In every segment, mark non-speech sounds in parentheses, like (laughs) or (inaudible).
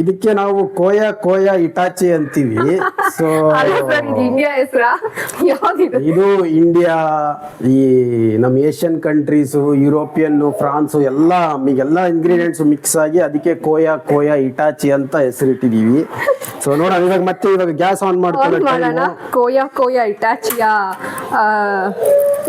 ಇದಕ್ಕೆ ನಾವು ಕೋಯ ಕೋಯ ಇಟಾಚಿ ಅಂತೀವಿ. ಸೊ ಇದು ಇಂಡಿಯಾ ಹೆಸರಾ? ಇದು ಇಂಡಿಯಾ ಈ ನಮ್ಮ ಏಷ್ಯನ್ ಕಂಟ್ರೀಸು ಯುರೋಪಿಯನ್ ಫ್ರಾನ್ಸು ಎಲ್ಲ ಎಲ್ಲ ಇಂಗ್ರೀಡಿಯೆಂಟ್ಸ್ ಮಿಕ್ಸ್ ಆಗಿ ಅದಕ್ಕೆ ಕೋಯ ಕೋಯ ಇಟಾಚಿ ಅಂತ ಹೆಸರಿಟ್ಟಿದೀವಿ. ಸೊ ನೋಡೋಣ ಇವಾಗ ಮತ್ತೆ ಇವಾಗ ಗ್ಯಾಸ್ ಆನ್ ಮಾಡ್ಕೊಳ್ಳೋಣ. ಕೋಯ ಕೋಯ ಇಟಾಚಿಯ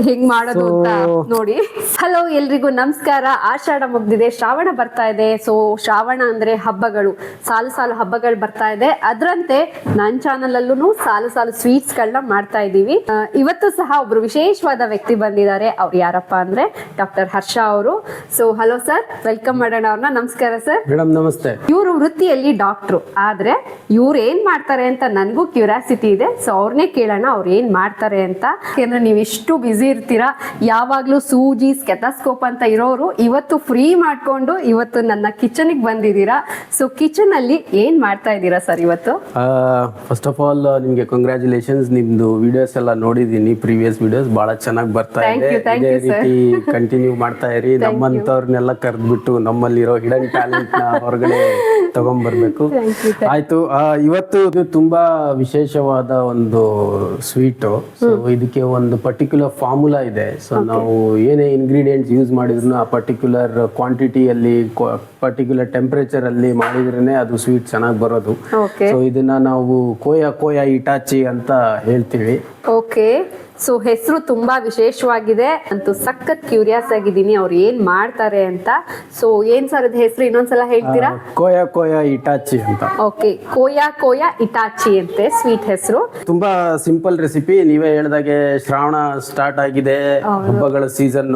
ಹೆಂಗ್ ಮಾಡೋದು ಅಂತ ನೋಡಿ. ಹಲೋ ಎಲ್ರಿಗೂ ನಮಸ್ಕಾರ. ಆಷಾಢ ಮುಗ್ದಿದೆ. ಶ್ರಾವಣ ಬರ್ತಾ ಇದೆ. ಸೊ ಶ್ರಾವಣ ಅಂದ್ರೆ ಹಬ್ಬಗಳು. ಸಾಲು ಸಾಲು ಹಬ್ಬಗಳು ಬರ್ತಾ ಇದೆ. ಅದರಂತೆ ನನ್ ಚಾನಲ್ ಅಲ್ಲೂ ಸಾಲು ಸಾಲು ಸ್ವೀಟ್ಸ್ ಗಳನ್ನ ಮಾಡ್ತಾ ಇದೀವಿ ಇವತ್ತು ಸಹ ಒಬ್ರು ವಿಶೇಷವಾದ ವ್ಯಕ್ತಿ ಬಂದಿದ್ದಾರೆ. ಅವ್ರು ಯಾರಪ್ಪ ಅಂದ್ರೆ ಡಾಕ್ಟರ್ ಹರ್ಷ ಅವರು. ಸೊ ಹಲೋ ಸರ್ ವೆಲ್ಕಮ್ ಮಾಡೋಣ ಅವ್ರನ್ನ. ನಮಸ್ಕಾರ ಸರ್ ಮೇಡಮ್ ನಮಸ್ತೆ. ಇವರು ವೃತ್ತಿಯಲ್ಲಿ ಡಾಕ್ಟ್ರು ಆದ್ರೆ ಇವ್ರು ಏನ್ ಮಾಡ್ತಾರೆ ಅಂತ ನನಗೂ ಕ್ಯೂರಿಯಾಸಿಟಿ ಇದೆ. ಸೊ ಅವ್ರನ್ನೇ ಕೇಳೋಣ ಅವ್ರು ಏನ್ ಮಾಡ್ತಾರೆ ಅಂತ. ಯಾಕಂದ್ರೆ ನೀವು ಇಷ್ಟು ಬ್ಯುಸಿ ಇರ್ತೀರಾ ಯಾವಾಗ್ಲೂ ಸೂಜಿ ಸ್ಕೆಥಸ್ಕೋಪ್ ಅಂತ ಇರೋರು ಇವತ್ತು ಫ್ರೀ ಮಾಡ್ಕೊಂಡು ಇವತ್ತು ನನ್ನ ಕಿಚನ್ಗೆ ಬಂದಿದ್ದೀರಾ? ಸೊ ಕಿಚನ್ ಅಲ್ಲಿ ಏನ್ ಮಾಡ್ತಾ ಇದ್ದೀರಾ ಸರ್ ಇವತ್ತು? ಫಸ್ಟ್ ಆಫ್ ಆಲ್ ನಿಮ್ಗೆ ಕಂಗ್ರ್ಯಾಚುಲೇಷನ್ಸ್ ನಿಮ್ದು ವಿಡಿಯೋಸ್ ಎಲ್ಲ ನೋಡಿದೀನಿ ಪ್ರೀವಿಯಸ್ ವಿಡಿಯೋಸ್ ಬಹಳ ಚೆನ್ನಾಗಿ ಬರ್ತಾ ಇದೆ. ರೀತಿ ಕಂಟಿನ್ಯೂ ಮಾಡ್ತಾ ಇರಿ. ನಮ್ಮಂತವ್ರನ್ನೆಲ್ಲ ಕರೆದ್ಬಿಟ್ಟು ನಮ್ಮಲ್ಲಿರೋ ಹಿಡನ್ ಟ್ಯಾಲೆಂಟ್ನ ಹೊರಗಡೆ ತಗೊಂಡ್ಬರ್ಬೇಕು ಆಯ್ತು ಆ, ಇವತ್ತು ಇದು ತುಂಬಾ ವಿಶೇಷವಾದ ಒಂದು ಸ್ವೀಟ್ ಸೊ ಇದಕ್ಕೆ ಒಂದು ಪರ್ಟಿಕ್ಯುಲರ್ ಫಾರ್ಮುಲಾ ಇದೆ. ಸೊ ನಾವು ಏನೇ ಇಂಗ್ರೀಡಿಯೆಂಟ್ಸ್ ಯೂಸ್ ಮಾಡಿದ್ರು ಆ ಪರ್ಟಿಕ್ಯುಲರ್ ಕ್ವಾಂಟಿಟಿಯಲ್ಲಿ ಪರ್ಟಿಕ್ಯುಲರ್ ಟೆಂಪರೇಚರ್ ಅಲ್ಲಿ ಮಾಡಿದ್ರೇನೆ ಅದು ಸ್ವೀಟ್ ಚೆನ್ನಾಗಿ ಬರೋದು. ಸೊ ಇದನ್ನ ನಾವು ಕೋಯಾ ಕೋಯಾ ಇಟಾಚಿ ಅಂತ ಹೇಳ್ತೀವಿ. ಓಕೆ ಸೊ ಹೆಸರು ತುಂಬಾ ವಿಶೇಷವಾಗಿದೆ. ಅಂತೂ ಸಖತ್ ಕ್ಯೂರಿಯಸ್ ಆಗಿದ್ದೀನಿ ಅವ್ರು ಏನ್ ಮಾಡ್ತಾರೆ ಅಂತ. ಸೊ ಏನ್ ಸರ್ ಅದ ಹೆಸರು? ಇನ್ನೊಂದ್ಸಲ ಹೇಳ್ತೀರಾ? ಕೋಯಾ ಕೋಯಾ ಇಟಾಚಿ ಅಂತ. ಓಕೆ ಕೋಯಾ ಕೋಯಾ ಇಟಾಚಿ ಅಂತೆ ಸ್ವೀಟ್ ಹೆಸರು. ತುಂಬಾ ಸಿಂಪಲ್ ರೆಸಿಪಿ ನೀವೇ ಹೇಳ್ದಾಗೆ ಶ್ರಾವಣ ಸ್ಟಾರ್ಟ್ ಆಗಿದೆ ಹಬ್ಬಗಳ ಸೀಸನ್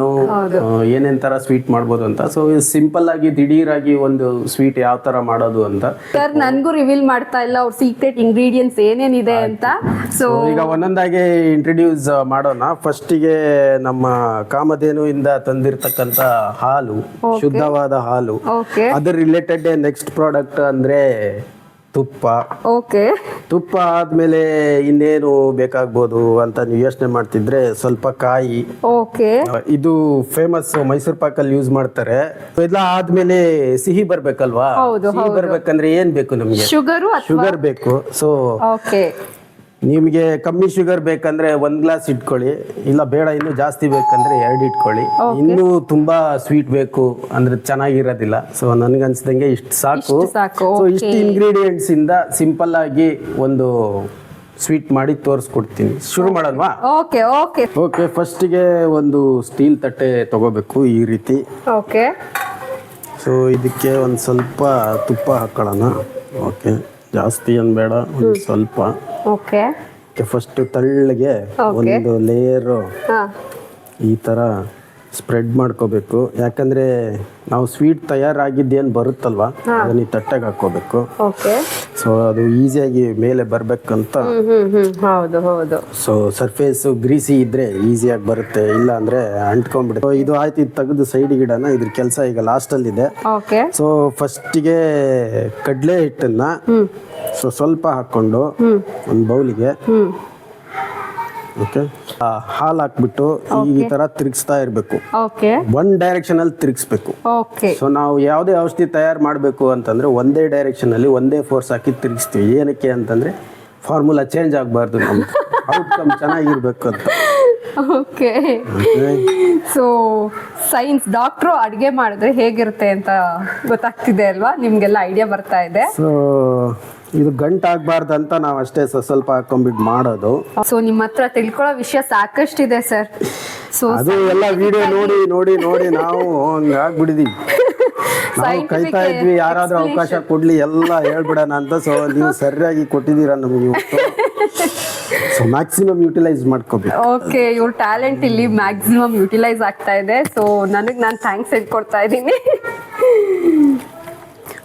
ಏನೇನ್ ತರ ಸ್ವೀಟ್ ಮಾಡ್ಬೋದು ಅಂತ. ಸೊ ಸಿಂಪಲ್ ಆಗಿ ದಿಢೀರಾಗಿ ಒಂದು ಸ್ವೀಟ್ ಯಾವ ತರ ಮಾಡೋದು ಅಂತ. ಸರ್ ನನ್ಗೂ ರಿವೀಲ್ ಮಾಡ್ತಾ ಇಲ್ಲ. ಅವ್ರ ಸೀಕ್ರೆಟ್ ಇಂಗ್ರೀಡಿಯೆಂಟ್ಸ್ ಏನೇನಿದೆ ಅಂತ. ಸೊ ಈಗ ಒಂದೊಂದಾಗಿ ಇಂಟ್ರಡ್ಯೂಸ್ ಮಾಡೋಣ. ಫಸ್ಟಿಗೆ ನಮ್ಮ ಕಾಮಧೇನು ಇಂದ ತಂದಿರ್ತಕ್ಕಂತ ಹಾಲು ಶುದ್ಧವಾದ ಹಾಲು. ಓಕೆ ಅದ್ರ ರಿಲೇಟೆಡ್ ನೆಕ್ಸ್ಟ್ ಪ್ರಾಡಕ್ಟ್ ಅಂದ್ರೆ ತುಪ್ಪ. ಓಕೆ ತುಪ್ಪ ಆದ್ಮೇಲೆ ಇನ್ನೇನು ಬೇಕಾಗ್ಬೋದು ಅಂತ ನೀವು ಯೋಚನೆ ಮಾಡ್ತಿದ್ರೆ ಸ್ವಲ್ಪ ಕಾಯಿ. ಓಕೆ ಇದು ಫೇಮಸ್ ಮೈಸೂರ್ ಪಾಕಲ್ಲಿ ಯೂಸ್ ಮಾಡ್ತಾರೆ. ಎಲ್ಲ ಆದ್ಮೇಲೆ ಸಿಹಿ ಬರ್ಬೇಕಲ್ವಾ? ಹೌದು, ಸಿಹಿ ಬರ್ಬೇಕಂದ್ರೆ ಏನ್ ಬೇಕು ನಮ್ಗೆ? ಶುಗರು ಶುಗರ್ ಬೇಕು. ಸೊ ಓಕೆ ನಿಮಗೆ ಕಮ್ಮಿ ಶುಗರ್ ಬೇಕಂದ್ರೆ ಒಂದ್ ಗ್ಲಾಸ್ ಇಟ್ಕೊಳ್ಳಿ ಇಲ್ಲ ಬೇಡ ಇನ್ನು ಜಾಸ್ತಿ ಬೇಕಂದ್ರೆ ಎರಡು ಇಟ್ಕೊಳ್ಳಿ. ಇನ್ನೂ ತುಂಬಾ ಸ್ವೀಟ್ ಬೇಕು ಅಂದ್ರೆ ಚೆನ್ನಾಗಿರೋದಿಲ್ಲ. ಸೊ ನನ್ಗನ್ಸ್ದಂಗೆ ಇಷ್ಟು ಸಾಕು. ಇಷ್ಟು ಸಾಕು, ಸೊ ಇಷ್ಟು ಇಂಗ್ರೀಡಿಯೆಂಟ್ಸ್ ಇಂದ ಸಿಂಪಲ್ ಆಗಿ ಒಂದು ಸ್ವೀಟ್ ಮಾಡಿ ತೋರಿಸ್ಕೊಡ್ತೀನಿ. ಶುರು ಮಾಡೋಣವಾ? ಓಕೆ ಓಕೆ ಓಕೆ ಫಸ್ಟಿಗೆ ಒಂದು ಸ್ಟೀಲ್ ತಟ್ಟೆ ತಗೋಬೇಕು ಈ ರೀತಿ. ಓಕೆ ಸೊ ಇದಕ್ಕೆ ಒಂದು ಸ್ವಲ್ಪ ತುಪ್ಪ ಹಾಕೊಳ್ಳೋಣ. ಓಕೆ ಜಾಸ್ತಿ ಏನು ಬೇಡ ಒಂದು ಸ್ವಲ್ಪ. ಓಕೆ. ಫಸ್ಟ್ ತಳ್ಳಗೆ ಒಂದು ಲೇಯರ್ ಈ ಥರ ಸ್ಪ್ರೆಡ್ ಮಾಡ್ಕೋಬೇಕು. ಯಾಕಂದ್ರೆ ನಾವು ಸ್ವೀಟ್ ತಯಾರಾಗಿದ್ದೇನು ಬರುತ್ತಲ್ವಾ? ಅದನ್ನ ಈ ತಟ್ಟೆಗೆ ಹಾಕೋಬೇಕು ಓಕೆ. ಸೊ ಅದು ಈಸಿಯಾಗಿ ಮೇಲೆ ಬರ್ಬೇಕಂತ. ಹೌದು ಹೌದು. ಸೊ ಸರ್ಫೇಸ್ ಗ್ರೀಸಿ ಇದ್ರೆ ಈಸಿಯಾಗಿ ಬರುತ್ತೆ. ಇಲ್ಲ ಅಂದ್ರೆ ಅಂಟ್ಕೊಂಡ್ಬಿಡುತ್ತೆ. So, ಇದು ಆಯ್ತು ಇದು ತೆಗೆದು ಸೈಡ್ ಗಿಡನ ಇದ್ರ ಕೆಲಸ ಈಗ ಲಾಸ್ಟ್ ಅಲ್ಲಿ ಇದೆ ಓಕೆ. ಸೊ ಫಸ್ಟಿಗೆ ಕಡಲೆ ಹಿಟ್ಟನ್ನ ಸೊ ಸ್ವಲ್ಪ ಹಾಕೊಂಡು ಒಂದು ಬೌಲಿಗೆ ಓಕೆ ಹಾಲ್ ಹಾಕ್ಬಿಟ್ಟು ಈ ತರ ತಿರುಗಿಸ್ತಾ ಇರಬೇಕು. ಓಕೆ ಒನ್ ಡೈರೆಕ್ಷನ್ ಅಲ್ಲಿ ತಿರುಗಿಸ್ಬೇಕು. ಓಕೆ ಸೊ ನಾವು ಯಾವುದೇ ಔಷಧಿ ತಯಾರು ಮಾಡಬೇಕು ಅಂತಂದ್ರೆ ಒಂದೇ ಡೈರೆಕ್ಷನ್ ಅಲ್ಲಿ ಒಂದೇ ಫೋರ್ಸ್ ಹಾಕಿ ತಿರುಗಿಸ್ತೀವಿ. ಏನಕ್ಕೆ ಅಂತಂದ್ರೆ ಫಾರ್ಮುಲಾ ಚೇಂಜ್ ಆಗಬಾರ್ದು ನಮ್ಗೆ ಔಟ್ಕಮ್ ಚೆನ್ನಾಗಿರ್ಬೇಕು ಅಂತ. ಓಕೆ? ಸೊ ಸೈನ್ಸ್ ಡಾಕ್ಟ್ರು ಅಡುಗೆ ಮಾಡಿದ್ರೆ ಹೇಗಿರುತ್ತೆ ಅಂತ ಗೊತ್ತಾಗ್ತಿದೆ ಅಲ್ವಾ? ನಿಮ್ಗೆಲ್ಲ ಐಡಿಯಾ ಬರ್ತಾ ಇದೆ. ಸೊ ಇದು ಗಂಟಾಗಬಾರ್ದು ಅಂತ ನಾವು ಅಷ್ಟೇ ಸ- ಸ್ವಲ್ಪ ಹಾಕೊಂಡ್ಬಿಟ್ಟು ಮಾಡೋದು. ಸೊ ನಿಮ್ಮ ಹತ್ರ ತಿಳ್ಕೊಳ್ಳೋ ವಿಷಯ ಸಾಕಷ್ಟಿದೆ ಸರ್ ಸೊ ಅದು ಎಲ್ಲ ವಿಡಿಯೋ ನೋಡಿ ನೋಡಿ ನೋಡಿ ನಾವು ಹಂಗಾಗ್ಬಿಡಿದೀವಿ (laughs) ನಾವು ಕೈತಾ ಇದ್ವಿ ಯಾರಾದ್ರೂ ಅವಕಾಶ ಕೊಡ್ಲಿ ಎಲ್ಲ ಹೇಳ್ಬಿಡೋಣ ಅಂತ. ಸೊ ನೀವು ಸರಿಯಾಗಿ ಕೊಟ್ಟಿದ್ದೀರಾ ನಮಗೆ ಇವತ್ತು ಸೊ ಮ್ಯಾಕ್ಸಿಮಮ್ ಯುಟಿಲೈಸ್ ಮಾಡ್ಕೋಬೇಕು. ಓಕೆ ಇವ್ರ ಟ್ಯಾಲೆಂಟ್ ಇಲ್ಲಿ ಮ್ಯಾಕ್ಸಿಮಮ್ ಯುಟಿಲೈಸ್ ಆಗ್ತಾ ಇದೆ. ಸೊ ನನಗೆ ನಾನು ಥ್ಯಾಂಕ್ಸ್ ಹೇಳ್ಕೊಡ್ತಾ ಇದ್ದೀನಿ.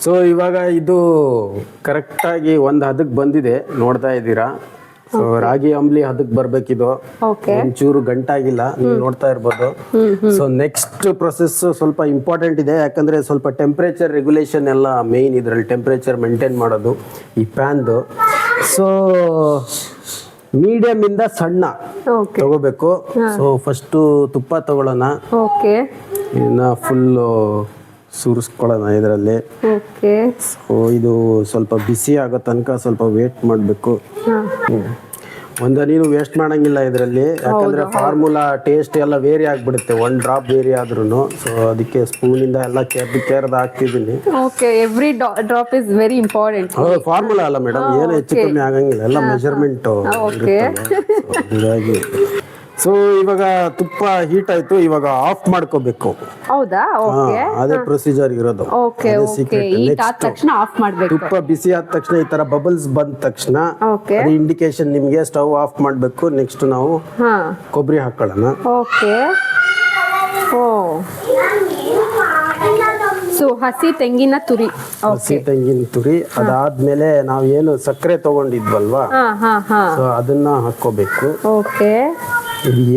ಸೊ ಇವಾಗ ಇದು ಕರೆಕ್ಟಾಗಿ ಒಂದು ಹದಕ್ಕೆ ಬಂದಿದೆ. ನೋಡ್ತಾ ಇದ್ದೀರಾ? ಸೊ ರಾಗಿ ಅಂಬ್ಲಿ ಹದಕ್ಕೆ ಬರ್ಬೇಕಿದು. ಒಂಚೂರು ಗಂಟಾಗಿಲ್ಲ ನೀವು ನೋಡ್ತಾ ಇರ್ಬೋದು. ಸೊ ನೆಕ್ಸ್ಟ್ ಪ್ರೊಸೆಸ್ ಸ್ವಲ್ಪ ಇಂಪಾರ್ಟೆಂಟ್ ಇದೆ. ಯಾಕಂದ್ರೆ ಸ್ವಲ್ಪ ಟೆಂಪ್ರೇಚರ್ ರೆಗ್ಯುಲೇಷನ್ ಎಲ್ಲ ಮೇಯ್ನ್ ಇದರಲ್ಲಿ ಟೆಂಪ್ರೇಚರ್ ಮೇಂಟೈನ್ ಮಾಡೋದು ಈ ಪ್ಯಾನ್ದು ಸೊ ಮೀಡಿಯಂ ಇಂದ ಸಣ್ಣ ತಗೋಬೇಕು. ಸೊ ಫಸ್ಟು ತುಪ್ಪ ತಗೊಳ್ಳೋಣ. ಓಕೆ ಇದನ್ನ ಫುಲ್ಲು ಸುರಿಸ್ಕೊಳ್ಳೋಣ ಇದರಲ್ಲಿ. ಓಕೆ. ಸೊ ಇದು ಸ್ವಲ್ಪ ಬಿಸಿ ಆಗೋ ತನಕ ಸ್ವಲ್ಪ ವೇಟ್ ಮಾಡಬೇಕು. ಒಂದು ನೀನು ವೇಸ್ಟ್ ಮಾಡಂಗಿಲ್ಲ ಇದರಲ್ಲಿ. ಯಾಕಂದ್ರೆ ಫಾರ್ಮುಲಾ ಟೇಸ್ಟ್ ಎಲ್ಲ ವೇರಿ ಆಗ್ಬಿಡುತ್ತೆ. ಒನ್ ಡ್ರಾಪ್ ವೇರಿ ಆದ್ರೂ ಸೊ ಅದಕ್ಕೆ ಸ್ಪೂನಿಂದ ಎಲ್ಲ ಕೆರ್ದು ಕೆರ್ದು ಹಾಕ್ತಿದ್ದೀನಿ. Okay every drop is very important formula ಅಲ್ಲ ಮೇಡಮ್ ಏನು ಹೆಚ್ಚು ಕಮ್ಮಿ ಆಗಂಗಿಲ್ಲ. ಎಲ್ಲ ಮೆಜರ್ಮೆಂಟ್ ಹೀಗಾಗಿ ಸೊ ಇವಾಗ ತುಪ್ಪ ಹೀಟ್ ಆಯ್ತು ಇವಾಗ ಆಫ್ ಮಾಡ್ಕೋಬೇಕು. ಹೌದಾ? ಓಕೆ ಅದೇ ಪ್ರೊಸೀಜರ್ ಇರೋದು. Okay okay secret. ಈಟ್ ಆದ ತಕ್ಷಣ ಆಫ್ ಮಾಡಬೇಕು. ತುಪ್ಪ ಬಿಸಿ ಆದ ತಕ್ಷಣ ಈ ತರ ಬಬಲ್ಸ್ ಬಂದ ತಕ್ಷಣ ಅದು ಇಂಡಿಕೇಶನ್ ನಿಮಗೆ ಸ್ಟವ್ ಆಫ್ ಮಾಡಬೇಕು. ನೆಕ್ಸ್ಟ್ ನಾವು ಕೊಬ್ಬರಿ ಹಾಕೊಳ್ಳೋಣ. ಓಕೆ ಓ. ಸೊ ಹಸಿ ತೆಂಗಿನ ತುರಿ. ಹಸಿ ತೆಂಗಿನ ತುರಿ. ಅದಾದ್ಮೇಲೆ ನಾವು ಏನು ಸಕ್ಕರೆ ತಗೊಂಡಿದ್ವಲ್ವಾ? ಸೊ ಅದನ್ನ ಹಾಕೋಬೇಕು ಓಕೆ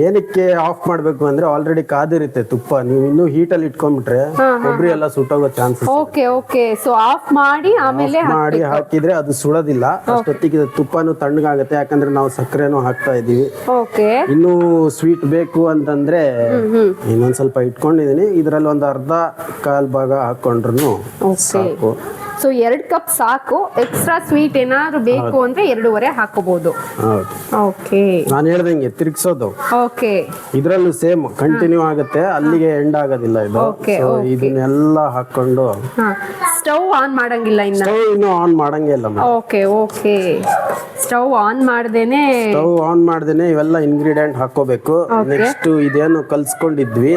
ಏನಕ್ಕೆ ಆಫ್ ಮಾಡ್ಬೇಕು ಅಂದ್ರೆ ಆಲ್ರೆಡಿ ಕಾದಿರುತ್ತೆ ತುಪ್ಪ. ನೀವು ಇನ್ನೂ ಹೀಟಲ್ಲಿ ಇಟ್ಕೊಂಡ್ಬಿಟ್ರೆ ಕೊಬ್ಬರಿ ಎಲ್ಲ ಸುಟ್ಟೋಗೋ chances okay okay so off ಮಾಡಿ ಆಮೇಲೆ ಮಾಡಿ ಹಾಕಿದ್ರೆ ಅದು ಸುಡೋದಿಲ್ಲ. ಅಷ್ಟೊತ್ತಿಗೆ ತುಪ್ಪನು ತುಪ್ಪನೂ ತಣ್ಣಗಾಗುತ್ತೆ. ಯಾಕಂದ್ರೆ ನಾವು ಸಕ್ಕರೆನೂ ಹಾಕ್ತಾ ಇದೀವಿ ಓಕೆ ಇನ್ನೂ ಸ್ವೀಟ್ ಬೇಕು ಅಂತಂದ್ರೆ ಇನ್ನೊಂದ್ ಸ್ವಲ್ಪ ಇಟ್ಕೊಂಡಿದೀನಿ ಇದ್ರಲ್ಲಿ ಒಂದು ಅರ್ಧ ಕಾಲ್ ಭಾಗ ಹಾಕೊಂಡ್ರು ಸಾಕು. ಸೊ ಎರಡು ಕಪ್ ಸಾಕು. ಎಕ್ಸ್ಟ್ರಾ ಸ್ವೀಟ್ ಏನಾದ್ರು ಬೇಕು ಅಂದ್ರೆ ಎರಡೂವರೆ ಹಾಕೋಬಹುದು ಹೌದು. ಓಕೆ. ನಾನು ಹೇಳ್ದಂಗೆ ತಿರುಗಿಸೋದು. ಓಕೆ. ಇದರಲ್ಲೂ ಸೇಮ್ ಕಂಟಿನ್ಯೂ ಆಗುತ್ತೆ. ಅಲ್ಲಿಗೆ ಎಂಡ್ ಆಗೋದಿಲ್ಲ ಇದು. ಓಕೆ So, ಇದನ್ನೆಲ್ಲ ಹಾಕೊಂಡು ಸ್ಟವ್ ಆನ್ ಮಾಡಂಗಿಲ್ಲ ಇನ್ನ? ಸ್ಟವ್ ಇನ್ನು ಆನ್ ಮಾಡಂಗೇ ಇಲ್ಲ ಓಕೆ ಓಕೆ. ಸ್ಟವ್ ಆನ್ ಮಾಡ್ದೇನೆ ಸ್ಟವ್ ಆನ್ ಮಾಡ್ದೇನೆ ಇವೆಲ್ಲ ಇಂಗ್ರೀಡಿಯೆಂಟ್ ಹಾಕೋಬೇಕು ನೆಕ್ಸ್ಟ್ ಇದೇನು ಕಲ್ಸ್ಕೊಂಡಿದ್ವಿ.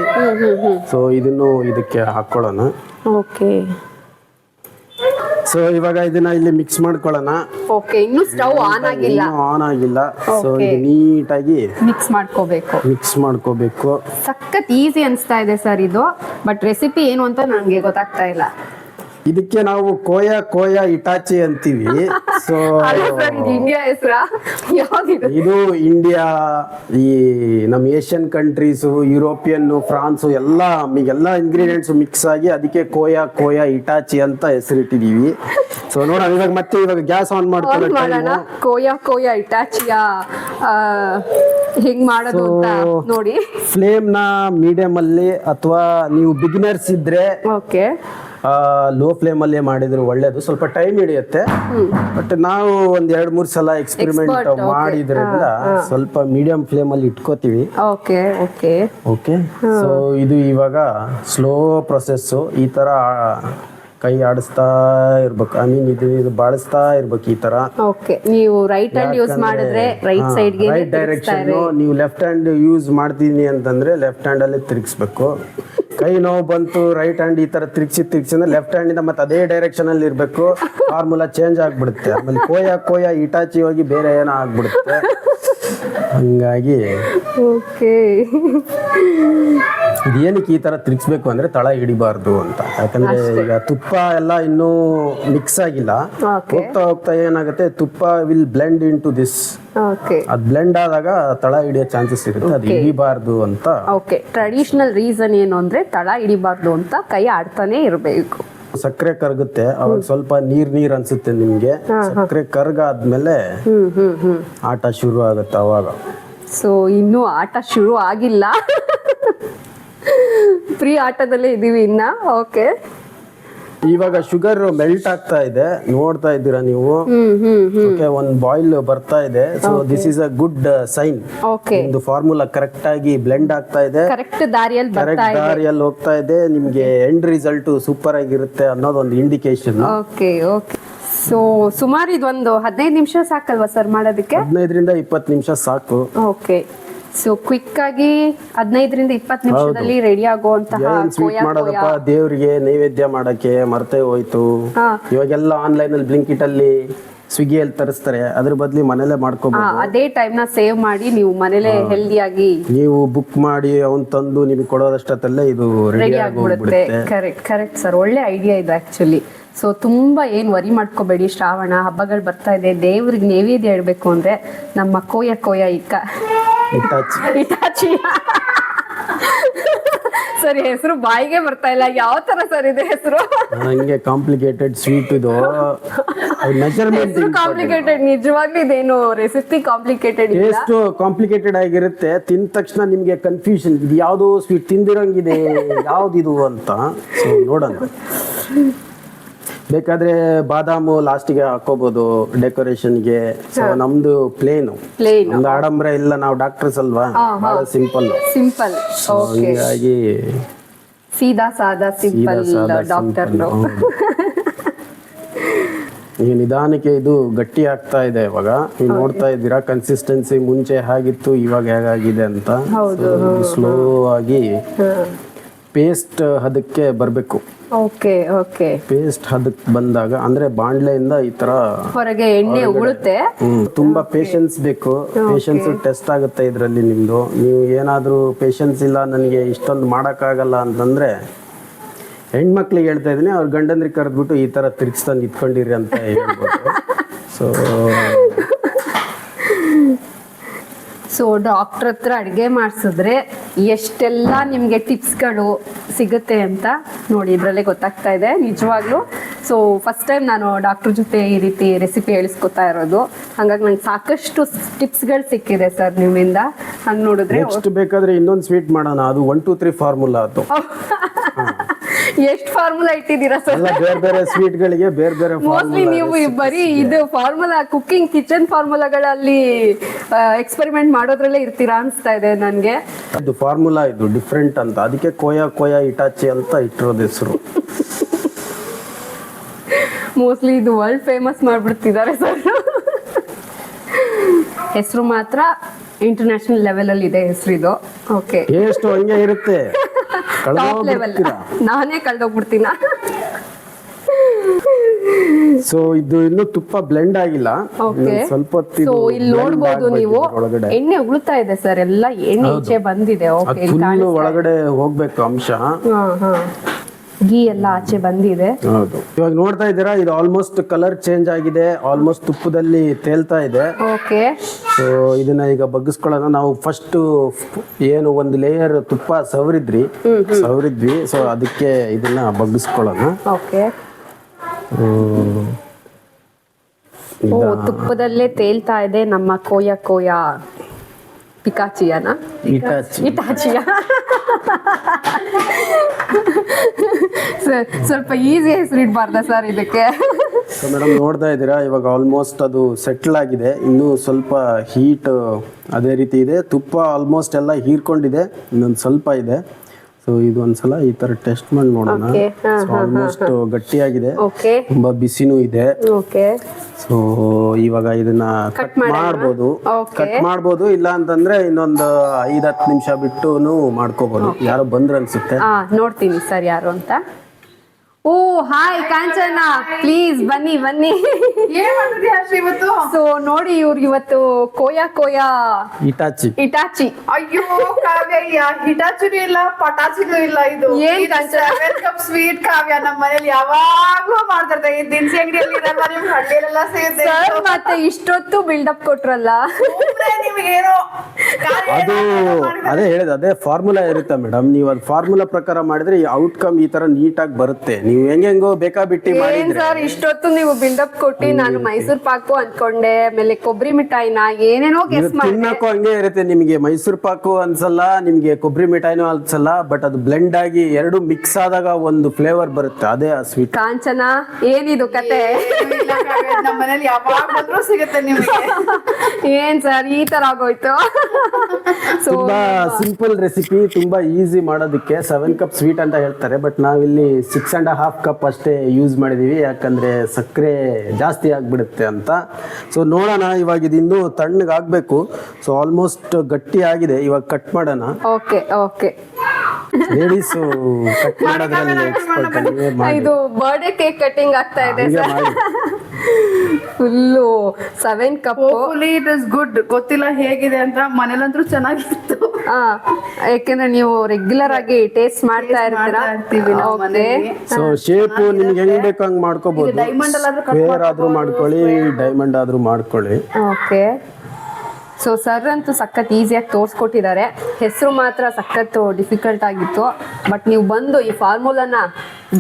ಸೊ ಇದನ್ನು ಇದಕ್ಕೆ ಹಾಕೊಳ್ಳೋಣ ಓಕೆ. ಸೊ ಇವಾಗ ಇದನ್ನ ಇಲ್ಲಿ ಮಿಕ್ಸ್ ಮಾಡ್ಕೊಳ್ಳೋಣ. ಓಕೆ ಇನ್ನು ಸ್ಟವ್ ಆನ್ ಆಗಿಲ್ಲ. ಆನ್ ಆಗಿಲ್ಲ. ಸೊ. ಇದು ನೀಟಾಗಿ ಮಿಕ್ಸ್ ಮಾಡ್ಕೋಬೇಕು. ಮಿಕ್ಸ್ ಮಾಡ್ಕೋಬೇಕು. ಸಖತ್ ಈಸಿ ಅನ್ಸ್ತಾ ಇದೆ ಸರ್ ಇದು ಬಟ್ ರೆಸಿಪಿ ಏನು ಅಂತ ನನಗೆ ಗೊತ್ತಾಗ್ತಾ ಇಲ್ಲ. ಇದಕ್ಕೆ ನಾವು ಕೋಯ ಕೋಯ ಇಟಾಚಿ ಅಂತೀವಿ. (laughs) ಸೊ ಇದು ಇಂಡಿಯಾ ಹೆಸರ. ಇದು? ಇಂಡಿಯಾ ಈ ನಮ್ಮ ಏಷ್ಯನ್ ಕಂಟ್ರೀಸು ಯುರೋಪಿಯನ್ ಫ್ರಾನ್ಸು ಎಲ್ಲ ಎಲ್ಲ ಇಂಗ್ರೀಡಿಯೆಂಟ್ಸ್ ಮಿಕ್ಸ್ ಆಗಿ ಅದಕ್ಕೆ ಕೋಯ ಕೋಯ ಇಟಾಚಿ ಅಂತ ಹೆಸರಿಟ್ಟಿದೀವಿ. ಸೊ ನೋಡೋಣ ಇವಾಗ ಮತ್ತೆ ಇವಾಗ ಗ್ಯಾಸ್ ಆನ್ ಮಾಡ್ಕೊಳ್ಳೋಣ ಕೋಯ ಕೋಯ ಇಟಾಚಿಯ ಹೆಂಗ್ ಮಾಡೋದು ಅಂತ ಫ್ಲೇಮ್ ನೋಡಿ ಫ್ಲೇಮ್ನ ಮೀಡಿಯಂ ಅಲ್ಲಿ ಅಥವಾ ನೀವು ಬಿಗಿನರ್ಸ್ ಇದ್ರೆ ಓಕೆ ಲೋ ಫ್ಲೇಮಲ್ಲೇ ಮಾಡಿದ್ರೆ ಒಳ್ಳೇದು. ಸ್ವಲ್ಪ ಟೈಮ್ ಹಿಡಿಯುತ್ತೆ. ಬಟ್ ನಾವು ಒಂದ್ ಎರಡ್ ಮೂರ್ ಸಲ ಎಕ್ಸ್ಪೆರಿಮೆಂಟ್ ಮಾಡಿದ್ರಿಂದ ಸ್ವಲ್ಪ ಮೀಡಿಯಂ ಫ್ಲೇಮ್ ಅಲ್ಲಿ ಇಟ್ಕೋತೀವಿ. ಓಕೆ ಓಕೆ ಓಕೆ ಸೊ ಇದು ಇವಾಗ ಸ್ಲೋ ಪ್ರೊಸೆಸ್ಸು ಈ ತರ ಕೈ ಆಡಿಸ್ತಾ ಇರ್ಬೇಕು. ಐ ಮೀನ್ ಇದು ಇದು ಬಾಳಿಸ್ತಾ ಇರ್ಬೇಕು ಈ ತರ. ಓಕೆ ನೀವು ರೈಟ್ ಹ್ಯಾಂಡ್ ಯೂಸ್ ಮಾಡಿದ್ರೆ ರೈಟ್ ಸೈಡ್ಗೆ ರೈಟ್ ಡೈರೆಕ್ಷನ್ ನೀವು ಲೆಫ್ಟ್ ಹ್ಯಾಂಡ್ ಯೂಸ್ ಮಾಡ್ತೀನಿ ಅಂತಂದ್ರೆ ಲೆಫ್ಟ್ ಹ್ಯಾಂಡ್ ಅಲ್ಲಿ ತಿರ್ಗಿಸ್ಬೇಕು. ಕೈ ನೋವು ಬಂತು ರೈಟ್ ಹ್ಯಾಂಡ್ ಈ ತರ ತಿರ್ಗಿಸಿ ಅಂದ್ರೆ ಲೆಫ್ಟ್ ಹ್ಯಾಂಡ್ ಇಂದ ಮತ್ತೆ ಅದೇ ಡೈರೆಕ್ಷನ್ ಅಲ್ಲಿ ಇರ್ಬೇಕು. ಫಾರ್ಮುಲಾ ಚೇಂಜ್ ಆಗ್ಬಿಡುತ್ತೆ. ಆಮೇಲೆ ಕೋಯ ಕೋಯ, ಇಟಾಚಿ ಹೋಗಿ ಬೇರೆ ಏನೋ ಆಗ್ಬಿಡುತ್ತೆ. ಹಂಗಾಗಿ ಓಕೆ. ಇದು ಏನಕ್ಕೆ ಈ ತರ ತಿರುಗಿಸ್ಬೇಕು ಅಂದ್ರೆ ತಳ ಹಿಡಿಬಾರ್ದು ಅಂತ. ಯಾಕಂದ್ರೆ ಈಗ ತುಪ್ಪ ಎಲ್ಲ ಇನ್ನೂ ಮಿಕ್ಸ್ ಆಗಿಲ್ಲ. ಹೋಗ್ತಾ ಹೋಗ್ತಾ ಏನಾಗುತ್ತೆ ತುಪ್ಪ will blend into this okay. ಅದ್ ಬ್ಲೆಂಡ್ ಆದಾಗ ತಳ ಹಿಡಿಯೋ ಚಾನ್ಸಸ್ ಇರುತ್ತೆ ಅದು ಹಿಡಿಬಾರ್ದು ಅಂತ. ಓಕೆ. ಟ್ರೆಡಿಷನಲ್ ರೀಸನ್ ಏನು ಅಂದ್ರೆ ತಳ ಹಿಡಿಬಾರ್ದು ಅಂತ ಕೈ ಆಡ್ತಾನೆ ಇರಬೇಕು. ಸಕ್ಕರೆ ಕರಗುತ್ತೆ ಅವಾಗ ಸ್ವಲ್ಪ ನೀರ್ ನೀರ್ ಅನ್ಸುತ್ತೆ ನಿಮ್ಗೆ. ಸಕ್ಕರೆ ಕರ್ಗ ಆದ್ಮೇಲೆ ಆಟ ಶುರು ಆಗುತ್ತೆ ಅವಾಗ. ಸೊ ಇನ್ನೂ ಆಟ ಶುರು ಆಗಿಲ್ಲ. (laughs) ಪ್ರೀ ಆಟದಲ್ಲೇ ಇದೀವಿ ಇನ್ನ. ಓಕೆ ಇವಾಗ ಶುಗರ್ ಮೆಲ್ಟ್ ಆಗ್ತಾ ಇದೆ. ನೋಡ್ತಾ ಇದ್ದೀರಾ ನೀವು? ಓಕೆ ಒಂದ್ ಬಾಯ್ಲ್ ಬರ್ತಾ ಇದೆ. So this is a good sign ಒಂದು ಫಾರ್ಮುಲಾ ಕರೆಕ್ಟ್ ಆಗಿ ಬ್ಲೆಂಡ್ ಆಗ್ತಾ ಇದೆ. ಕರೆಕ್ಟ್ ದಾರಿಯಲ್ಲಿ ಬರ್ತಾ ಕರೆಕ್ಟ್ ದಾರಿಯಲ್ಲಿ ಹೋಗ್ತಾ ಇದೆ. ನಿಮ್ಗೆ ಎಂಡ್ ರಿಸಲ್ಟ್ ಸೂಪರ್ ಆಗಿರುತ್ತೆ ಅನ್ನೋದೊಂದು ಇಂಡಿಕೇಶನ್ ಓಕೆ ಓಕೆ ಸೊ ಸುಮಾರು ಇದೊಂದು ಹದಿನೈದು ನಿಮಿಷ ಸಾಕಲ್ವಾ ಸರ್ ಮಾಡೋದಕ್ಕೆ? ಹದಿನೈದರಿಂದ ಇಪ್ಪತ್ತು ನಿಮಿಷ ಸಾಕು. ಓಕೆ ಸೊ ಕ್ವಿಕ್ ಆಗಿ ಹದಿನೈದರಿಂದ ಇಪ್ಪತ್ತು ನಿಮಿಷದಲ್ಲಿ ರೆಡಿ ಆಗುವಂತಹ ಸ್ವೀಟ್ ಮಾಡೋದಪ್ಪ. ದೇವ್ರಿಗೆ ನೈವೇದ್ಯ ಮಾಡಕ್ಕೆ ಮರ್ತೇ ಹೋಯ್ತು. ಇವಾಗೆಲ್ಲ ಆನ್ಲೈನ್ ಅಲ್ಲಿ ಬ್ಲಿಂಕಿಟ್ ಅಲ್ಲಿ ಸ್ವಿಗ್ಗಿಯಲ್ಲಿ ತರಿಸ್ತಾರೆ. ಅದ್ರ ಬದ್ಲಿ ಮನೇಲೆ ಮಾಡ್ಕೋಬಹುದು ಅದೇ ಟೈಮ್ನ ಸೇವ್ ಮಾಡಿ ನೀವು ಮನೇಲೆ ಹೆಲ್ದಿಯಾಗಿ ನೀವು ಬುಕ್ ಮಾಡಿ ಅವ್ನ್ ತಂದು ನಿಮ್ಗೆ ಕೊಡೋದಷ್ಟತ್ತಲ್ಲೇ ಇದು ರೆಡಿ ಆಗಿಬಿಡುತ್ತೆ ಆಗಿ ಆಗ್ಬಿಡುತ್ತೆ ಕರೆಕ್ಟ್ ಕರೆಕ್ಟ್ ಸರ್ ಒಳ್ಳೆ ಐಡಿಯಾ ಇದು ಆಕ್ಚುಲಿ ಸೊ ತುಂಬಾ ಏನ್ ವರಿ ಮಾಡ್ಕೋಬೇಡಿ ಶ್ರಾವಣ ಹಬ್ಬಗಳು ಬರ್ತಾ ಇದೆ. ದೇವ್ರಿಗೆ ನೈವೇದ್ಯ ಇಡಬೇಕು ಅಂದ್ರೆ ನಮ್ಮ ಕೋಯ ಕೋಯ ಇಕ್ಕ. ಇಟ್ಟಾಚಿ ಇಟಾಚಿ ಸರಿ ಹೆಸರು ಬಾಯಿಗೆ ಬರ್ತಾ ಇಲ್ಲ. ಯಾವ ತರ ಸರ್ ಇದೆ ಹೆಸರು? ನನಗೆ ಕಾಂಪ್ಲಿಕೇಟೆಡ್ ಸ್ವೀಟ್ ಇದು. ಮೆಜರ್ಮೆಂಟ್ ಕಾಂಪ್ಲಿಕೇಟೆಡ್ ನಿಜವಾಗ್ಲೂ ಇದೇನು ರೆಸಿಪಿ ಕಾಂಪ್ಲಿಕೇಟೆಡ್ ಟೇಸ್ಟ್ ಕಾಂಪ್ಲಿಕೇಟೆಡ್ ಆಗಿರುತ್ತೆ. ತಿಂದ ತಕ್ಷಣ ನಿಮಗೆ ಕನ್ಫ್ಯೂಷನ್ ಇದು ಯಾವುದು ಸ್ವೀಟ್ ತಿಂದಿರಂಗಿದೆ. ಇದು ಅಂತ. ಸೊ ನೋಡೋಣ. ಬೇಕಾದ್ರೆ ಬಾದಾಮು ಲಾಸ್ಟಿಗೆ ಹಾಕೋಬಹುದು ಡೆಕೋರೇಷನ್ಗೆ ಸೊ ನಮ್ದು ಪ್ಲೇನು. ಒಂದು ಆಡಂಬರ ಇಲ್ಲ ನಾವು ಡಾಕ್ಟರ್ಸ್ ಅಲ್ವಾ? ಬಹಳ ಸಿಂಪಲ್ ಸಿಂಪಲ್ ಹೀಗಾಗಿ ಸೀದಾ ಸಾದಾ ಸಿಂಪಲ್ ಡಾಕ್ಟರ್ ಈ. ನಿಧಾನಕ್ಕೆ ಇದು ಗಟ್ಟಿ ಆಗ್ತಾ ಇದೆ ಇವಾಗ. ನೀವು ನೋಡ್ತಾ ಇದ್ದೀರಾ ಕನ್ಸಿಸ್ಟೆನ್ಸಿ ಮುಂಚೆ ಹೇಗಿತ್ತು ಇವಾಗ ಹೇಗಾಗಿದೆ ಅಂತ? ಸ್ಲೋ ಆಗಿ ಪೇಸ್ಟ್ ಹದಕ್ಕೆ ಬರಬೇಕು. Okay okay. ಪೇಸ್ಟ್ ಹದಕ್ಕೆ ಬಂದಾಗ ಅಂದ್ರೆ ಬಾಂಡ್ಲೆಯಿಂದ ಈ ತರ ಹೊರಗೆ ಎಣ್ಣೆ ಉಗುಳುತ್ತೆ ತುಂಬಾ ಪೇಷನ್ಸ್ ಬೇಕು. ಪೇಷನ್ಸ್ ಟೆಸ್ಟ್ ಆಗುತ್ತೆ ಇದರಲ್ಲಿ ನಿಮ್ದು. ನೀವು ಏನಾದರೂ ಪೇಷನ್ಸ್ ಇಲ್ಲ ನನಗೆ ಇಷ್ಟೊಂದು ಮಾಡೋಕ್ಕಾಗಲ್ಲ ಅಂತಂದ್ರೆ ಹೆಣ್ಮಕ್ಳಿಗೆ ಹೇಳ್ತಾ ಇದ್ದೀನಿ ಅವ್ರ ಗಂಡಂದ್ರಿಗೆ ಕರೆದ್ಬಿಟ್ಟು ಈ ತರ ತಿರ್ಗಿಸ್ತಾನೆ ಇಟ್ಕೊಂಡಿರಿ ಅಂತ ಹೇಳ್ಬೋದು. ಸೊ ಸೊ ಡಾಕ್ಟರ್ ಹತ್ರ ಅಡುಗೆ ಮಾಡಿಸಿದ್ರೆ ಎಷ್ಟೆಲ್ಲ ನಿಮಗೆ ಟಿಪ್ಸ್ಗಳು ಸಿಗುತ್ತೆ ಅಂತ ನೋಡಿ ಇದರಲ್ಲೇ ಗೊತ್ತಾಗ್ತಾ ಇದೆ ನಿಜವಾಗ್ಲೂ. ಸೊ ಫಸ್ಟ್ ಟೈಮ್ ನಾನು ಡಾಕ್ಟರ್ ಜೊತೆ ಈ ರೀತಿ ರೆಸಿಪಿ ಹೇಳಿಸ್ಕೊತಾ ಇರೋದು. ಹಂಗಾಗಿ ನಂಗೆ ಸಾಕಷ್ಟು ಟಿಪ್ಸ್ಗಳು ಸಿಕ್ಕಿದೆ ಸರ್ ನಿಮ್ಮಿಂದ. ಹಂಗೆ ನೋಡಿದ್ರೆ ನೆಕ್ಸ್ಟ್ ಬೇಕಾದ್ರೆ ಇನ್ನೊಂದು ಸ್ವೀಟ್ ಮಾಡೋಣ ಅದು ಒನ್ ಟೂ ತ್ರೀ ಫಾರ್ಮುಲಾ ಅದು. ಎಷ್ಟು ಫಾರ್ಮುಲಾ ಇಟ್ಟಿದ್ದೀರಾ ಸರ್ ಬೇರೆ ಬೇರೆ ಬೇರೆ ಸ್ವೀಟ್ಗಳಿಗೆ ಬೇರೆ ಬೇರೆ ಮೋಸ್ಟ್ಲಿ ನೀವು ಬರೀ ಇದು ಫಾರ್ಮುಲಾ ಕುಕ್ಕಿಂಗ್ ಕಿಚನ್ ಫಾರ್ಮುಲಾಗಳಲ್ಲಿ ಎಕ್ಸ್ಪೆರಿಮೆಂಟ್ ಮಾಡೋದ್ರಲ್ಲೇ ಇರ್ತೀರಾ ಅನ್ಸ್ತಾ ಇದೆ ನನಗೆ. ಅದು ಫಾರ್ಮುಲಾ ಇದು ಡಿಫ್ರೆಂಟ್ ಅಂತ. ಅದಕ್ಕೆ ಕೋಯಾ ಕೋಯಾ ಇಟಾಚಿ ಅಂತ ಇಟ್ಟಿರೋದು ಹೆಸರು. ಮೋಸ್ಟ್ಲಿ ಇದು ವರ್ಲ್ಡ್ ಫೇಮಸ್ ಮಾಡ್ಬಿಡ್ತಿದ್ದಾರೆ ಸರ್ ಹೆಸರು ಮಾತ್ರ ಇಂಟರ್ನ್ಯಾಷನಲ್ ಲೆವೆಲ್ ಅಲ್ಲಿ ಇದೆ ಹೆಸರು ಇದು. ಓಕೆ ಎಷ್ಟು ಹಂಗೆ ಇರುತ್ತೆ. ಟಾಪ್ ಲೆವೆಲ್ ಕಳ್ದೋಗ್ಬಿಡ್ತೀರಾ ನಾನೇ ಕಳ್ದೋಗ್ಬಿಡ್ತೀನ. ಸೊ ಇದು ಇನ್ನು ತುಪ್ಪ ಬ್ಲೆಂಡ್ ಆಗಿಲ್ಲ. ಸ್ವಲ್ಪ ಹೊತ್ತು ಇಲ್ಲಿ ನೋಡ್ಬೋದು ನೀವು. ಎಣ್ಣೆ ಉಗುಳ್ತಾ ಇದೆ ಸರ್. ಎಲ್ಲ ಎಣ್ಣೆ ಈಚೆ ಬಂದಿದೆ. ಓಕೆ ಒಳಗಡೆ ಹೋಗ್ಬೇಕು ಅಂಶ. ಗೀ ಎಲ್ಲ ಆಚೆ ಬಂದಿದೆ. ಹೌದು. ಇವಾಗ ನೋಡ್ತಾ ಇದ್ದೀರಾ ಇದು ಆಲ್ಮೋಸ್ಟ್ ಕಲರ್ ಚೇಂಜ್ ಆಗಿದೆ ಆಲ್ಮೋಸ್ಟ್ ತುಪ್ಪದಲ್ಲಿ ತೇಲ್ತಾ ಇದೆ. ಓಕೆ. ಸೊ ಇದನ್ನ ಈಗ ಬಗ್ಗಿಸ್ಕೊಳ್ಳೋಣ. ನಾವು ಫಸ್ಟ್ ಏನು ಒಂದು ಲೇಯರ್ ತುಪ್ಪ ಸವರಿದ್ರಿ ಸವರಿದ್ವಿ. ಸೊ ಅದಕ್ಕೆ ಇದನ್ನ ಬಗ್ಗಿಸ್ಕೊಳ್ಳೋಣ. ಓಕೆ. ಓ ತುಪ್ಪದಲ್ಲೇ ತೇಲ್ತಾ ಇದೆ ನಮ್ಮ ಕೋಯ ಕೋಯ. ಪಿಕಾಚಿಯನ ಇಟಾಚಿ ಇಟಾಚಿಯ ಸರ್ ಸ್ವಲ್ಪ ಈಸಿ ಹೆಸರು ಇಡಬಾರ್ದ ಸರ್ ಇದಕ್ಕೆ? ಸೊ ಮೇಡಮ್ ನೋಡ್ತಾ ಇದ್ದೀರಾ ಇವಾಗ ಆಲ್ಮೋಸ್ಟ್ ಅದು ಸೆಟ್ಲ್ ಆಗಿದೆ. ಇನ್ನೂ ಸ್ವಲ್ಪ ಹೀಟ್ ಅದೇ ರೀತಿ ಇದೆ. ತುಪ್ಪ ಆಲ್ಮೋಸ್ಟ್ ಎಲ್ಲ ಹೀರ್ಕೊಂಡಿದೆ. ಇನ್ನೊಂದು ಸ್ವಲ್ಪ ಇದೆ. ಸೊ ಇದು ಒಂದ್ಸಲ ಈ ತರ ಟೆಸ್ಟ್ ಮಾಡಿ ನೋಡೋಣ. ಆಲ್ಮೋಸ್ಟ್ ಗಟ್ಟಿಯಾಗಿದೆ. ತುಂಬಾ ಬಿಸಿನೂ ಇದೆ. ಸೊ ಇವಾಗ ಇದನ್ನ ಕಟ್ ಮಾಡಬಹುದು ಮಾಡ್ಬೋದು. ಕಟ್ ಮಾಡ್ಬೋದು ಇಲ್ಲ ಅಂತಂದ್ರೆ ಇನ್ನೊಂದು ಐದ್ ಹತ್ತು ನಿಮಿಷ ಬಿಟ್ಟು ಮಾಡ್ಕೋಬಹುದು ಯಾರೋ ಬಂದ್ರ ಅನ್ಸುತ್ತೆ ನೋಡ್ತೀನಿ ಸರ್ ಯಾರು ಅಂತ. ಓ ಹಾಯ್ ಕಾಂಚನ. ಪ್ಲೀಸ್ ಬನ್ನಿ ಬನ್ನಿ. ಇವತ್ತು? ಸೊ ನೋಡಿ ಇವ್ರಿಗೆ ಇವತ್ತು ಕೋಯಾ ಕೋಯಾ ಇಟಾಚಿ ಇಟಾಚಿ ಅಯ್ಯೋ ಕಾವ್ಯ ಇಟಾಚಿನೂ ಇಲ್ಲ ಪಟಾಚಿನೂ ಇಲ್ಲ ಇದು. ಏನ್ ಸ್ವೀಟ್ ಕಾವ್ಯ ನಮ್ಮ ಮನೇಲಿ ಯಾವಾಗ್ಲೂ ಮಾಡ್ತಾರೆ ಈ ದಿನಸಿ ಅಂಗಡಿಯಲ್ಲಿ ಇರಲ್ಲ ನಿಮ್ ಹಳ್ಳಿಯಲ್ಲೆಲ್ಲ ಸಿಗುತ್ತೆ ಸರ್ ಮತ್ತೆ ಇಷ್ಟೊತ್ತು ಬಿಲ್ಡಪ್ ಕೊಟ್ರಲ್ಲ? ಸುಮ್ನೆ ನಿಮ್ಗೇನೋ ಅದು ಅದೇ ಹೇಳಿದ ಅದೇ ಫಾರ್ಮುಲಾ ಇರುತ್ತೆ ಮೇಡಮ್ ನೀವು ಅದು ಫಾರ್ಮುಲಾ ಪ್ರಕಾರ ಮಾಡಿದ್ರೆ ಈ ಔಟ್ಕಮ್ ಈ ತರ ನೀಟಾಗಿ ಬರುತ್ತೆ. ನೀವು ಹೆಂಗೆಂಗೋ ಬೇಕಾಬಿಟ್ಟಿ ಏನ್ ಮಾಡಿದ್ರೆ. ಸರ್ ಇಷ್ಟೊತ್ತು ನೀವು ಬಿಲ್ಡಪ್ ಕೊಟ್ಟಿ ನಾನು ಮೈಸೂರ್ ಪಾಕು ಅನ್ಕೊಂಡೆ ಆಮೇಲೆ ಕೊಬ್ಬರಿ ಮಿಠಾಯಿನ ಏನೇನೋ ನೀವು ಗೆಸ್ ಮಾಡಿದೆ. ತಿನ್ನಕ್ಕೂ ಹಂಗೆ ಇರುತ್ತೆ ನಿಮಗೆ. ಮೈಸೂರು ಪಾಕು ಅನ್ಸಲ್ಲ ನಿಮಗೆ ಕೊಬ್ಬರಿ ಮಿಠಾಯಿನೂ ಅನ್ಸಲ್ಲ ಬಟ್ ಅದು ಬ್ಲೆಂಡ್ ಆಗಿ ಎರಡು ಮಿಕ್ಸ್ ಆದಾಗ ಒಂದು ಫ್ಲೇವರ್ ಬರುತ್ತೆ. ಅದೇ ಆ ಸ್ವೀಟ್ ಕಾಂಚನ ಏನಿದು ಕತೆ? ನಮ್ಮ ಮನೇಲಿ ಯಾವಾಗ ಬಂದ್ರೂ ಸಿಗುತ್ತೆ ನಿಮ್ಗೆ. ಏನ್ ಸರ್ ಈ ತರ ಆಗೋಯ್ತು? ಸೊ ತುಂಬಾ ಸಿಂಪಲ್ ರೆಸಿಪಿ ತುಂಬಾ ಈಸಿ ಮಾಡೋದಕ್ಕೆ ಸೆವೆನ್ ಕಪ್ ಸ್ವೀಟ್ ಅಂತ ಹೇಳ್ತಾರೆ ಬಟ್ ನಾವಿಲ್ಲಿ ಸಿಕ್ಸ್ ಅಂಡ್ ಹಾಫ್ ಕಪ್ ಅಷ್ಟೇ ಯೂಸ್ ಮಾಡಿದೀವಿ. ಯಾಕಂದ್ರೆ ಸಕ್ಕರೆ ಜಾಸ್ತಿ ಆಗಿಬಿಡುತ್ತೆ ಅಂತ. ಸೊ ನೋಡೋಣ. ಇವಾಗ ಇದಿನ್ನು ಇನ್ನೂ ತಣ್ಣಗಾಗಬೇಕು. ಸೊ ಆಲ್ಮೋಸ್ಟ್ ಗಟ್ಟಿ ಆಗಿದೆ. ಇವಾಗ ಕಟ್ ಮಾಡೋಣ. ಓಕೆ ಓಕೆ ಲೇಡೀಸು ಕಟ್ ಮಾಡೋದ್ರಲ್ಲಿ (laughs) ಎಕ್ಸ್ಪರ್ಟ್ ಇದು ಬರ್ಡೇ ಕೇಕ್ ಕಟಿಂಗ್ ಆಗ್ತಾ ಇದೆ sir. Full seven cup hopefully it is good ಗೊತ್ತಿಲ್ಲ ಹೇಗಿದೆ ಅಂತ ಮನೇಲಂತೂ ಚೆನ್ನಾಗಿತ್ತು. ಹಾ ಯಾಕೆಂದ್ರೆ ನೀವು ರೆಗ್ಯುಲರ್ ಆಗಿ ಟೇಸ್ಟ್ ಮಾಡ್ತಾ ಇರ್ತೀರಾ? ಮಾಡ್ತಾ ಇರ್ತೀವಿ ನಾವು Okay. ಮನೇಲಿ. ಸೊ ಶೇಪು ನಿಮ್ಗೆ ಹೆಂಗ್ ಬೇಕು ಹಂಗ್ ಮಾಡ್ಕೋಬಹುದು ಇದು diamond ಅಲ್ಲಾದ್ರೂ cut ಸ್ಕ್ವೇರ್ ಆದ್ರೂ ಮಾಡ್ಕೊಳ್ಳಿ ಡೈಮಂಡ್ ಆದ್ರೂ ಮಾಡ್ಕೊಳ್ಳಿ. ಓಕೆ ಸೊ ಸರ್ ಅಂತೂ ಸಖತ್ ಈಸಿಯಾಗಿ ತೋರಿಸ್ಕೊಟ್ಟಿದ್ದಾರೆ. ಹೆಸರು ಮಾತ್ರ ಸಖತ್ತು ಡಿಫಿಕಲ್ಟ್ ಆಗಿತ್ತು. ಬಟ್ ನೀವು ಬಂದು ಈ ಫಾರ್ಮುಲಾನ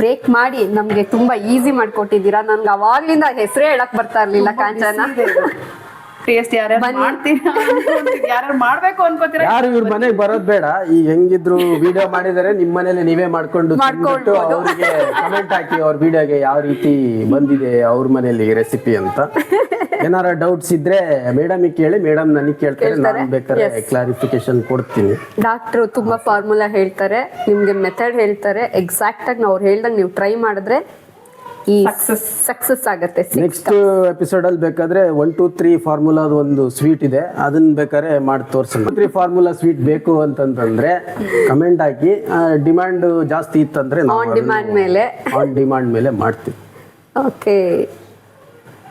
ಬ್ರೇಕ್ ಮಾಡಿ ನಮಗೆ ತುಂಬಾ ಈಸಿ ಮಾಡಿಕೊಟ್ಟಿದ್ದೀರಾ. ನನ್ಗೆ ಅವಾಗ್ಲಿಂದ ಹೆಸರೇ ಹೇಳಕ್ ಬರ್ತಾ ಇರ್ಲಿಲ್ಲ ಕಾಂಚನ ಟೇಸ್ಟ್ ಯಾರ್ಯಾರು. ಮಾಡ್ತೀರಾ ಅನ್ಕೊಂತೀರಿ ಯಾರು ಮಾಡ್ಬೇಕು ಅನ್ಕೋತೀರಾ? ಯಾರು ಇವ್ರ ಮನೆಗೆ ಬರೋದ್ ಬೇಡ. ಈಗ ಹೆಂಗಿದ್ರು ವಿಡಿಯೋ ಮಾಡಿದರೆ ನಿಮ್ ಮನೇಲಿ ನೀವೇ ಮಾಡ್ಕೊಂಡು. ಅವ್ರಿಗೆ ಕಮೆಂಟ್ ಹಾಕಿ ಅವ್ರ ವಿಡಿಯೋಗೆ ಯಾವ ರೀತಿ ಬಂದಿದೆ ಅವ್ರ ಮನೇಲಿ ರೆಸಿಪಿ ಅಂತ. ಏನಾರ ಡೌಟ್ಸ್ ಇದ್ರೆ ಮೇಡಮ್ ಕೇಳಿ ಮೇಡಮ್ ನನಗೆ ಕೇಳ್ತಾರೆ. ನಾನು ಬೇಕಾದ್ರೆ. ಕ್ಲಾರಿಫಿಕೇಶನ್ ಕೊಡ್ತೀನಿ. ಡಾಕ್ಟ್ರು ತುಂಬಾ ಫಾರ್ಮುಲಾ ಹೇಳ್ತಾರೆ ನಿಮ್ಗೆ ಮೆಥಡ್ ಹೇಳ್ತಾರೆ. ಎಕ್ಸಾಕ್ಟ್ ಆಗಿ ಅವ್ರು ಹೇಳ್ದಂಗೆ ನೀವು ಟ್ರೈ ಮಾಡಿದ್ರೆ ಈ ಸಕ್ಸಸ್ ಆಗುತ್ತೆ. ನೆಕ್ಸ್ಟ್ ಎಪಿಸೋಡ್ ಅಲ್ಲಿ ಬೇಕಾದ್ರೆ ಒನ್ ಟೂ ತ್ರೀ ಫಾರ್ಮುಲಾದ ಒಂದು ಸ್ವೀಟ್ ಇದೆ. ಅದನ್ನ ಬೇಕಾದ್ರೆ ಮಾಡಿ ತೋರಿಸೋಣ. ತ್ರೀ ಫಾರ್ಮುಲಾ ಸ್ವೀಟ್ ಬೇಕು ಅಂತಂದ್ರೆ ಕಮೆಂಟ್ ಹಾಕಿ ಡಿಮ್ಯಾಂಡ್ ಜಾಸ್ತಿ ಇತ್ತಂದ್ರೆ ಆನ್ ಡಿಮ್ಯಾಂಡ್ ಮೇಲೆ. ಆನ್ ಡಿಮ್ಯಾಂಡ್ ಮೇಲೆ ಮಾಡ್ತೀವಿ. ಓಕೆ